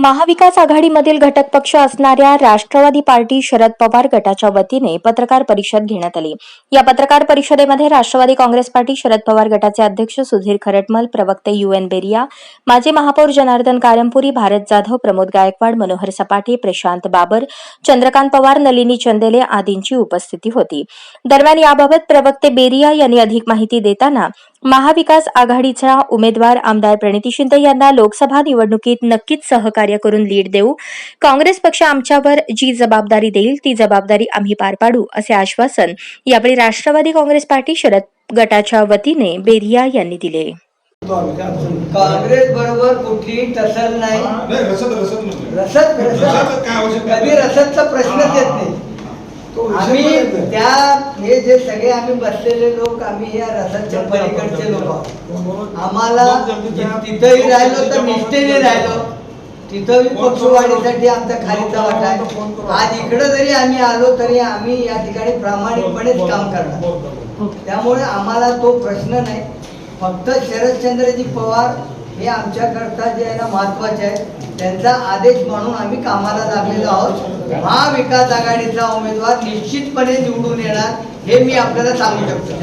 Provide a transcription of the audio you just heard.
महाविकास आघाडीमधील घटक पक्ष असणाऱ्या राष्ट्रवादी पार्टी शरद पवार गटाच्या वतीने पत्रकार परिषद घेण्यात आली. या पत्रकार परिषदेमध्ये राष्ट्रवादी काँग्रेस पार्टी शरद पवार गटाचे अध्यक्ष सुधीर खरटमल प्रवक्ते यू एन बेरिया माजी महापौर जनार्दन कारंपुरी भारत जाधव प्रमोद गायकवाड मनोहर सपाटे प्रशांत बाबर चंद्रकांत पवार नलिनी चंदेले आदींची उपस्थिती होती. दरम्यान याबाबत प्रवक्ते बेरिया यांनी अधिक माहिती देताना महाविकास आघाडीचा उमेदवार आमदार प्रणिती शिंदे यांना लोकसभा निवडणुकीत नक्कीच सहकार्य करून लीड देऊ. काँग्रेस पक्ष आमच्यावर जी जबाबदारी देईल ती जबाबदारी आम्ही पार पाडू असे आश्वासन यावेळी राष्ट्रवादी काँग्रेस पार्टी शरद गटाच्या वतीने बेरिया यांनी दिले. काँग्रेस बरोबर कुठलीही टसल नाही. रसद कधी रसदचा प्रश्नच येत नाही. आम्ही. त्या हे जे सगळे आम्ही बसलेले लोक आम्ही या रसदच्या पलीकडचे लोक आम्हाला तिथंही राहिलो तर निष्ठेने राहिलो. तिथं पक्षवाढीसाठी आमचा खालीचा वाटा आहे. आज इकडं जरी आम्ही आलो तरी आम्ही या ठिकाणी प्रामाणिकपणेच काम करणार. त्यामुळे आम्हाला तो प्रश्न नाही. फक्त शरदचंद्रजी पवार हे आमच्याकरता जे आहे ना महत्त्वाचे आहे त्यांचा आदेश म्हणून आम्ही कामाला लागलेलो आहोत. महाविकास आघाडीचा उमेदवार निश्चितपणे निवडून येणार हे मी आपल्याला सांगू शकतो.